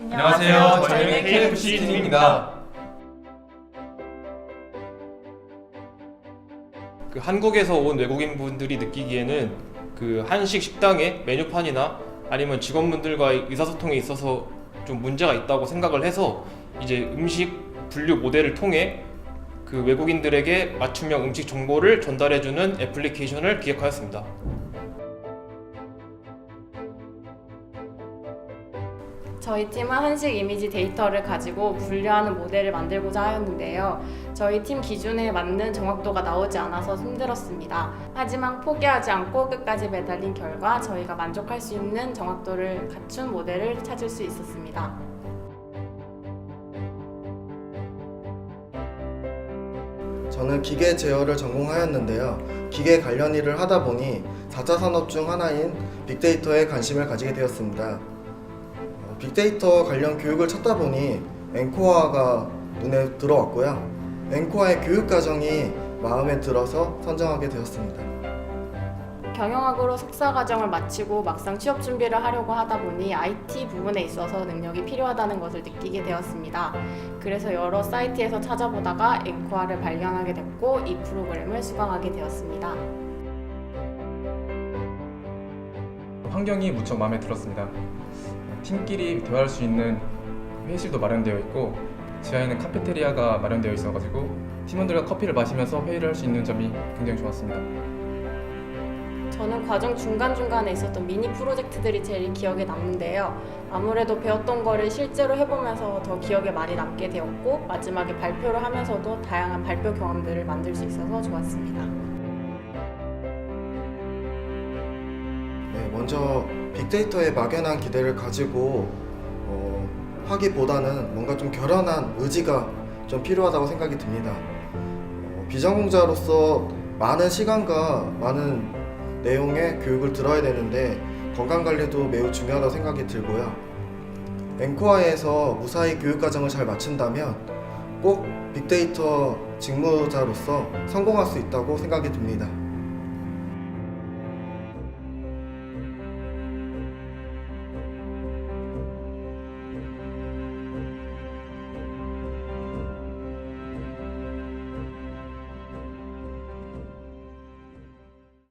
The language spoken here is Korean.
안녕하세요. 저희는 KFC 팀입니다. 그 한국에서 온 외국인 분들이 느끼기에는 그 한식 식당의 메뉴판이나 아니면 직원분들과의 의사소통에 있어서 좀 문제가 있다고 생각을 해서 이제 음식 분류 모델을 통해 그 외국인들에게 맞춤형 음식 정보를 전달해주는 애플리케이션을 기획하였습니다. 저희 팀은 한식 이미지 데이터를 가지고 분류하는 모델을 만들고자 하였는데요. 저희 팀 기준에 맞는 정확도가 나오지 않아서 힘들었습니다. 하지만 포기하지 않고 끝까지 매달린 결과 저희가 만족할 수 있는 정확도를 갖춘 모델을 찾을 수 있었습니다. 저는 기계 제어를 전공하였는데요. 기계 관련 일을 하다 보니 4차 산업 중 하나인 빅데이터에 관심을 가지게 되었습니다. 어, 빅데이터 관련 교육을 찾다 보니 앵코아가 눈에 들어왔고요. 앵코아의 교육 과정이 마음에 들어서 선정하게 되었습니다. 경영학으로 석사 과정을 마치고 막상 취업 준비를 하려고 하다 보니 IT 부분에 있어서 능력이 필요하다는 것을 느끼게 되었습니다. 그래서 여러 사이트에서 찾아보다가 앵코아를 발견하게 됐고 이 프로그램을 수강하게 되었습니다. 환경이 무척 마음에 들었습니다. 팀끼리 대화할 수 있는 회의실도 마련되어 있고 지하에는 카페테리아가 마련되어 있어가지고 팀원들과 커피를 마시면서 회의를 할 수 있는 점이 굉장히 좋았습니다. 저는 과정 중간중간에 있었던 미니 프로젝트들이 제일 기억에 남는데요. 아무래도 배웠던 거를 실제로 해보면서 더 기억에 많이 남게 되었고 마지막에 발표를 하면서도 다양한 발표 경험들을 만들 수 있어서 좋았습니다. 네, 먼저 빅데이터에 막연한 기대를 가지고 어, 하기보다는 뭔가 좀 결연한 의지가 좀 필요하다고 생각이 듭니다. 어, 비전공자로서 많은 시간과 많은 내용의 교육을 들어야 되는데 건강 관리도 매우 중요하다고 생각이 들고요. 앵코아에서 무사히 교육 과정을 잘 마친다면 꼭 빅데이터 직무자로서 성공할 수 있다고 생각이 듭니다.